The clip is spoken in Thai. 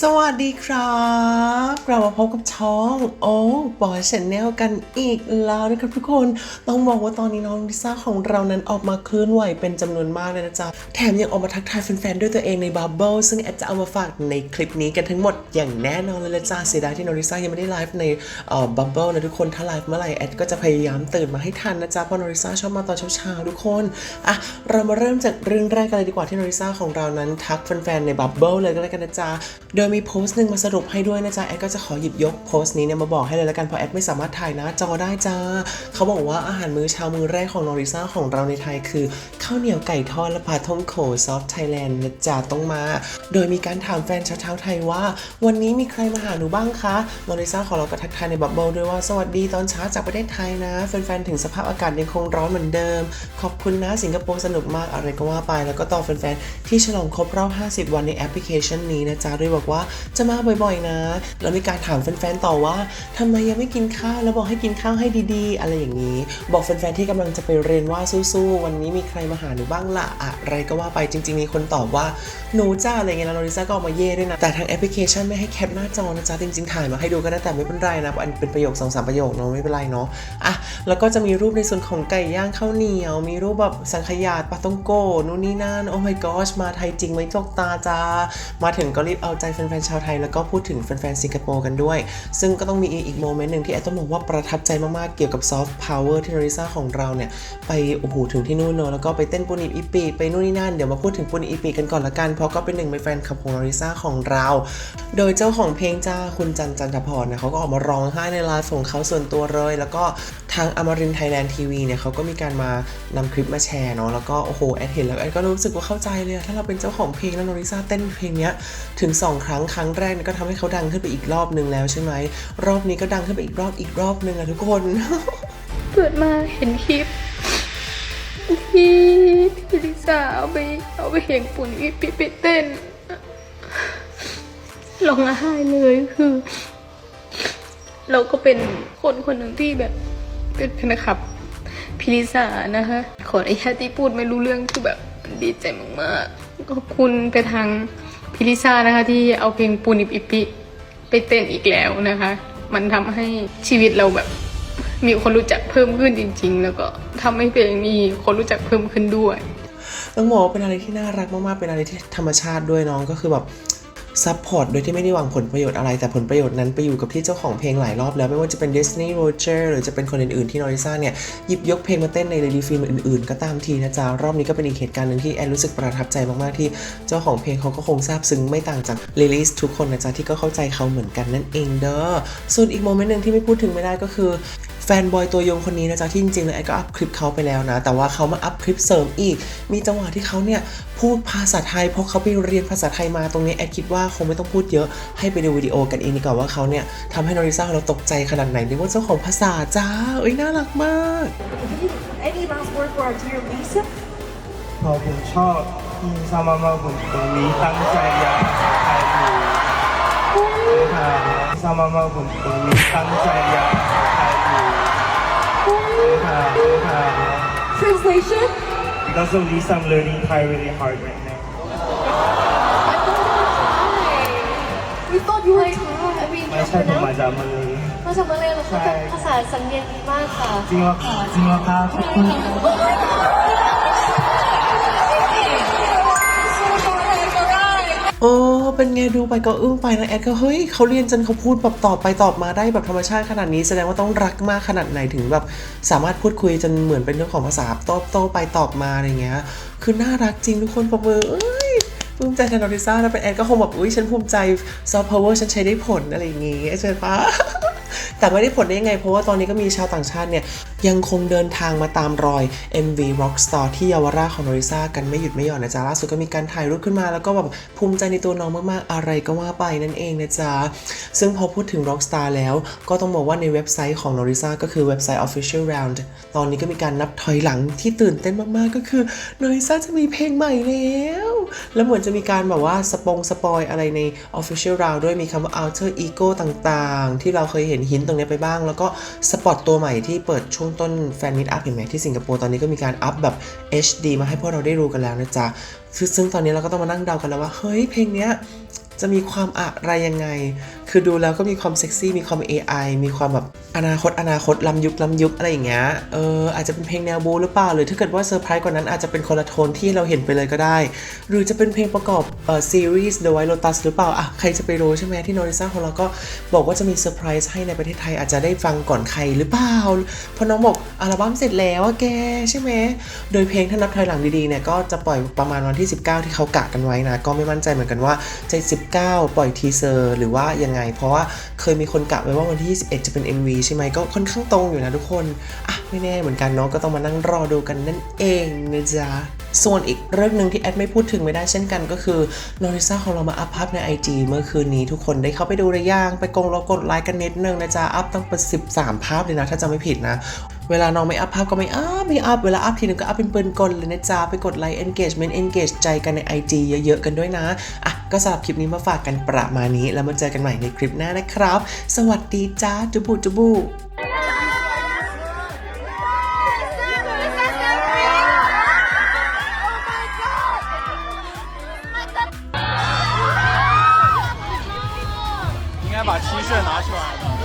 สวัสดีครับกลับมาพบกับช่องโอ้บอยชแนลกันอีกแล้วนะครับทุกคนต้องบอกว่าตอนนี้น้องลิซ่าของเรานั้นออกมาเคลื่อนไหวเป็นจำนวนมากเลยนะจ๊ะ แถมยังออกมาทักทายแฟนๆด้วยตัวเองในบับเบิลซึ่งแอดจะเอามาฝากในคลิปนี้กันทั้งหมดอย่างแน่นอนเลยละจ้าเสียดายที่น้องลิซ่ายังไม่ได้ไลฟ์ในบับเบิลนะทุกคนถ้าไลฟ์เมื่อไหร่แอดก็จะพยายามตื่นมาให้ทันนะจ๊ะเพราะน้องลิซ่าชอบมาตอนเช้าๆทุกคนอะเรามาเริ่มจากเรื่องแรกกันเลยดีกว่าที่น้องลิซ่าของเรานั้นทักแฟนๆในบับเบิลเลยก็แล้วกันนะจ๊ะโดยมีโพสต์หนึ่งมาสรุปให้ด้วยนะจ๊ะแอดก็จะขอหยิบยกโพสต์นี้เนี่ยมาบอกให้เลยละกันเพราะแอดไม่สามารถถ่ายหนะจอได้จ้า เขาบอกว่าอาหารมื้อเช้ามื้อแรกของนองลิซ่าของเราในไทยคือ ข้าวเหนียวไก่ทอดและปลาท่องโขซอฟไทยแลนด์นะจ๊ะต้องมา โดยมีการถามแฟนชาวเท้าไทยว่า วันนี้มีใครมาหาหนูบ้างคะนองลิซ่าของเราก็ทักทายในบับเบิลด้วยว่าสวัสดีตอนเช้าจากประเทศไทยนะแฟนๆถึงสภาพอากาศยังคงร้อนเหมือนเดิม ขอบคุณนะสิงคโปร์สนุกมากอะไรก็ว่าไป แล้วก็ต่อแฟนๆที่ฉลองครบรอบ 50 วันในแอปพลิเคชันนี้นะจ๊ะด้วยบอกว่าจะมาบ่อยๆนะ แล้วมีการถามแฟนๆต่อว่าทำไมยังไม่กินข้าวแล้วบอกให้กินข้าวให้ดีๆ อะไรอย่างนี้ บอกแฟนๆที่กำลังจะไปเรียนว่าสู้ๆวันนี้มีใครมาหาหนูบ้างล่ะอะไรก็ว่าไปจริง ๆ มีคนตอบว่าหนูจ้าอะไรเงี้ยแล้วโนริซ่าก็ออกมาเย่ด้วยนะแต่ทางแอปพลิเคชันไม่ให้แคปหน้าจอนะจ๊ะจริงๆถ่ายมาให้ดูก็ได้แต่ไม่เป็นไรนะอันเป็นประโยคสองสามประโยคเนาะไม่เป็นไรเนาะอะแล้วก็จะมีรูปในส่วนของไก่ย่างข้าวเหนียว มีรูปแบบสังขยาปาต้องโกนู่นนี่นั่นโอ้ my gosh มาไทยจริงไหมจกตาจ้ามาถึงก็รีบเอาใจแฟนๆชาวไทย แล้วก็พูดถึงแฟนๆสิงคโปร์กันด้วย ซึ่งก็ต้องมีอีกโมเมนต์หนึ่งที่แอดต้องบอกว่าประทับใจมากๆ เกี่ยวกับซอฟต์พาวเวอร์ที่โนริซ่าของเราเนี่ย ไปโอ้โหถึงที่นู่นเนอะแล้วก็ไปเต้นปูนิอีปีไปนู่นนี่นั่น เดี๋ยวมาพูดถึงปูนิอีปีกันก่อนละกันเพราะก็เป็นหนึ่งในแฟนคลับของโนริซ่าของเรา โดยเจ้าของเพลงจ้าคุณจันจันทพรเนี่ยเขาก็ออกมาร้องไห้ในไลฟ์ของเขาส่วนตัวเลย แล้วก็ทางอมรินไทยแลนด์ทีวีเนี่ยเขาก็มีการมานำคลิปมาแชร์เนาะแล้วก็โอ้โหแอดเห็นแล้วแอดก็รู้สึกว่าเข้าใจเลยถ้าเราเป็นเจ้าของเพลงแล้วนริซ่าเต้นเพลงเนี้ยถึงสองครั้งครั้งแรกนี่ยก็ทำให้เขาดังขึ้นไปอีกรอบนึงแล้วใช่ไหมรอบนี้ก็ดังขึ้นไปอีกรอบอีกรอบนึงอะทุกคนเปิดมาเห็นคลิปที่ที่ลิซ่าเอาไปเอาไปเห็นปุ่นอีปิไปเต้นร้องไห้เลยคือ เราก็เป็นคนคนหนึ่งที่แบบเป็นแฟนคลับพิลิซานะคะขออนุญาตที่พูดไม่รู้เรื่องคือแบบดีใจมากๆขอบคุณไปทาง พิลิซ่านะคะที่เอาเพลงปูนิปอิปิไปเต้นอีกแล้วนะคะ มันทำให้ชีวิตเราแบบมีคนรู้จักเพิ่มขึ้นจริง ๆ แล้วก็ทำให้เพลงมีคนรู้จักเพิ่มขึ้นด้วยต้องบอกว่าเป็นอะไรที่น่ารักมากๆ เป็นอะไรที่ธรรมชาติด้วยน้องก็คือแบบ ซัพพอร์ตโดยที่ไม่ได้หวังผลประโยชน์อะไร แต่ผลประโยชน์นั้นไปอยู่กับที่เจ้าของเพลงหลายรอบแล้ว ไม่ว่าจะเป็น Disney Roger หรือจะเป็นคนอื่นๆที่นอริซ่าเนี่ย หยิบยกเพลงมาเต้นในเรดีฟิล์มอื่นๆ ก็ตามทีนะจ๊ะ รอบนี้ก็เป็นอีกเหตุการณ์หนึ่งที่แอนรู้สึกประทับใจมากๆ ที่เจ้าของเพลงเขาก็คงซาบซึ้งไม่ต่างจากลิลิสทุกคนนะจ๊ะที่ก็เข้าใจเขาเหมือนกันนั่นเองเด้อส่วนอีกโมเมนต์หนึ่งที่ไม่พูดถึงไม่ได้ก็คือ แฟนบอยตัวยงคนนี้นะจ๊ะที่จริงๆแล้วไอ้ก็อัพคลิปเขาไปแล้วนะ แต่ว่าเขามาอัพคลิปเสริมอีก มีจังหวะที่เขาเนี่ยพูดภาษาไทยเพราะเขาไปเรียนภาษาไทยมาตรงนี้แอดคิดว่าคงไม่ต้องพูดเยอะให้ไปดูวิดีโอกันเองดีกว่าว่าเขาเนี่ยทำให้นอริซ่าของเราตกใจขนาดไหนนึกว่าเจ้าของภาษาจ้าเอ้ยน่ารักมาก Any last word for our dear Lisa? พอผมชอบที่ซามามากผมตรงนี้ตั้งใจอยากถ่ายรูปค่ะซามามากผมตรงนี้ตั้งใจอยากถ่ายรูปค่ะค่ะ Translation? Because of this I'm learning Thai really hard right now We thought you were Thai. I mean, ไม่ใช่ผมมาจากมาเลยมาจากมาเลยเหรอคะแต่ภาษาสำเนียงดีมากค่ะ จริงเหรอคะจริงเหรอคะขอบคุณโเป็นไงดูไปก็อึ้งไปนะแอดก็เฮ้ยเขาเรียนจนเขาพูดแบบตอบไปตอบมาได้แบบธรรมชาติขนาดนี้แสดงว่าต้องรักมากขนาดไหนถึงแบบสามารถพูดคุยจนเหมือนเป็นเรื่องของภาษาโต้โต้ไปตอบมาอะไรเงี้ย คือน่ารักจริงทุกคนปรบมือเอ้ยภูมิใจแทนอริซ่าแล้วเป็นแอดก็คงแบบอุ้ยฉันภูมิใจซอฟต์พาวเวอร์ฉันใช้ได้ผลอะไรอย่างงี้ใช่ปะ แต่ไม่ได้ผลได้ยังไง เพราะว่าตอนนี้ก็มีชาวต่างชาติเนี่ย ยังคงเดินทางมาตามรอย MV Rockstar ที่เยาวราชของโนริซากันไม่หยุดไม่หย่อนนะจ๊ะล่าสุดก็มีการถ่ายรูปขึ้นมาแล้วก็แบบภูมิใจในตัวน้องมากๆ อะไรก็ว่าไปนั่นเองนะจ๊ะ ซึ่งพอพูดถึง Rockstar แล้ว ก็ต้องบอกว่าในเว็บไซต์ของโนริซาก็คือเว็บไซต์ Official Round ตอนนี้ก็มีการนับถอยหลังที่ตื่นเต้นมากๆก็คือโนริซาจะมีเพลงใหม่แล้ว แล้วเหมือนจะมีการแบบว่าสปงสปอยอะไรใน Official Round ด้วยมีคำว่า Outer Ego ต่างๆ ที่เราเคยเห็นหินตรงนี้ไปบ้าง แล้วก็สปอตตัวใหม่ที่เปิดช่วงต้นแฟนมิตอัพเห็นไหมที่สิงคโปร์ตอนนี้ก็มีการอัพแบบ HD มาให้พวกเราได้รู้กันแล้วนะจ๊ะ ซึ่งซึ่งตอนนี้เราก็ต้องมานั่งเดากันแล้วว่า เฮ้ย เพลงเนี้ยจะมีความอะไรยังไง คือดูแล้วก็มีความเซ็กซี่ มีความ AI มีความแบบอนาคต อนาคตล้ำยุคล้ำยุคอะไรอย่างเงี้ย เอออาจจะเป็นเพลงแนวบูหรือเปล่า หรือถ้าเกิดว่าเซอร์ไพรส์กว่านั้นอาจจะเป็นคนละโทนที่เราเห็นไปเลยก็ได้ หรือจะเป็นเพลงประกอบเอ่อซีรีส์ The White Lotus หรือเปล่า อะ ใครจะไปรู้ใช่ไหมที่โนริซ่าของเราก็บอกว่าจะมีเซอร์ไพรส์ให้ในประเทศไทยอาจจะได้ฟังก่อนใครหรือเปล่าเพราะน้องบอกอัลบั้มเสร็จแล้วอะแกใช่ไหม โดยเพลงถ้านับถอยหลังดีๆเนี่ยก็จะปล่อยประมาณวันที่19 ที่เขากะกันไว้นะ ก็ไม่มั่นใจเหมือนกันว่าจะ19 ปล่อยทีเซอร์หรือว่ายังไง เพราะว่าเคยมีคนกะไว้ว่าวันที่ 21 จะเป็น MV ใช่ไหมก็ค่อนข้างตรงอยู่นะทุกคน อะ ไม่แน่เหมือนกันเนาะก็ต้องมานั่งรอดูกันนั่นเองนะจ๊ะ ส่วนอีกเรื่องหนึ่งที่แอดไม่พูดถึงไม่ได้เช่นกันก็คือโนริซ่าของเรามาอัพภาพใน IG เมื่อคืนนี้ทุกคนได้เข้าไปดูหรือยังไปกงแล้วกดไลค์กันนิดนึงนะจ๊ะ อัพตั้งเป็น13 ภาพเลยนะ ถ้าจำไม่ผิดนะ เวลาน้องไม่อัพภาพก็ไม่อัพไม่อัพ เวลาอัพทีนึงก็อัพเป็นปืนกลเลยนะจ๊ะ ไปกดไลค์ engagement engage ใจกันใน IG เยอะๆกันด้วยนะ อะ ก็สำหรับคลิปนี้มาฝากกันประมาณนี้ แล้วมาเจอกันใหม่ในคลิปหน้านะครับ สวัสดีจ้าจุบุจุบุ 这拿出来的。